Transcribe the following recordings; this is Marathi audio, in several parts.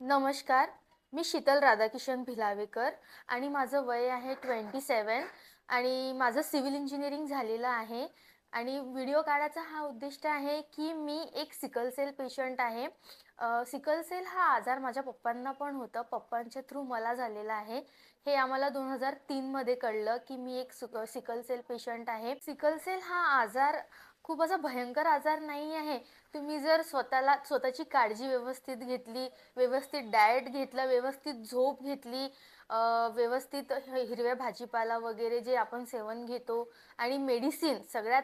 नमस्कार मी शीतल राधाकिशन भिलावेकर आणि माझं वय आहे ट्वेंटी सेवन आणि माझं सिव्हिल इंजिनिअरिंग झालेलं आहे आणि व्हिडिओ काढायचा हा उद्दिष्ट आहे की मी एक सिकल सेल पेशंट आहे. सिकल सेल हा आजार माझ्या पप्पांना पण होतं पप्पांच्या थ्रू मला झालेला आहे. हे आम्हाला दोन हजार तीनमध्ये कळलं की मी एक सिकल सेल पेशंट आहे. सिकल सेल हा आजार खूप असा भयंकर आजार नाही आहे. तुम्ही जर स्वतःला स्वतःची काळजी व्यवस्थित घेतली व्यवस्थित डाएट घेतला व्यवस्थित झोप घेतली व्यवस्थित ह- हिरव्या भाजीपाला वगैरे जे आपण सेवन घेतो आणि मेडिसिन सगळ्यात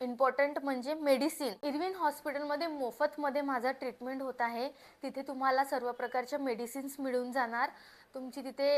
इम्पॉर्टंट म्हणजे मेडिसिन इरविन हॉस्पिटलमध्ये मोफतमध्ये माझा ट्रीटमेंट होत आहे. तिथे तुम्हाला सर्व प्रकारच्या मेडिसिन्स मिळून जाणार. तुमची तिथे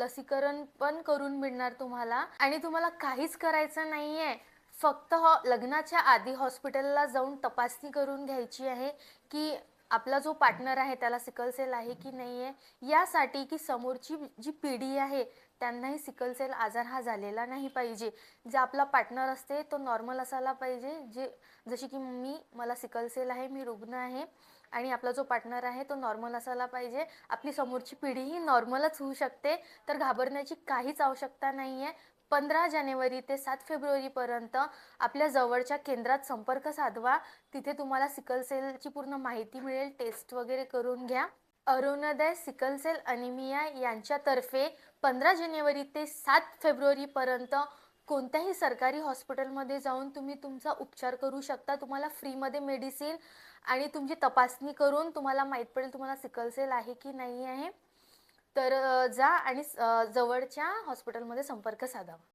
लसीकरण पण करून मिळणार तुम्हाला. आणि तुम्हाला काहीच करायचं नाही आहे फक्त हॉ लग्नाच्या आधी हॉस्पिटलला जाऊन तपासणी करून घ्यायची आहे की आपला जो पार्टनर आहे त्याला सिकल सेल आहे की नाही आहे यासाठी की समोरची जी पिढी आहे त्यांनाही सिकल सेल आजार हा झालेला नाही पाहिजे. जे आपला पार्टनर असते तो नॉर्मल असायला पाहिजे. जे जशी की मी मला सिकल सेल आहे मी रुग्ण आहे आणि आपला जो पार्टनर आहे तो नॉर्मल असायला पाहिजे. आपली समोरची पिढीही नॉर्मलच होऊ शकते. तर घाबरण्याची काहीच आवश्यकता नाही आहे पंधरा जानेवारी ते सात फेब्रुवारीपर्यंत आपल्या जवळच्या केंद्रात संपर्क साधवा. तिथे तुम्हाला सिकल सेलची पूर्ण माहिती मिळेल. टेस्ट वगैरे करून घ्या. अरुणोदय सिकल सेल अनिमिया यांच्यातर्फे पंधरा जानेवारी ते सात फेब्रुवारीपर्यंत कोणत्याही सरकारी हॉस्पिटलमध्ये जाऊन तुम्ही तुमचा उपचार करू शकता. तुम्हाला फ्रीमध्ये मेडिसिन आणि तुमची तपासणी करून तुम्हाला माहीत पडेल तुम्हाला सिकल सेल आहे की नाही आहे. तर जा आणि जवळच्या हॉस्पिटलमध्ये संपर्क साधावा.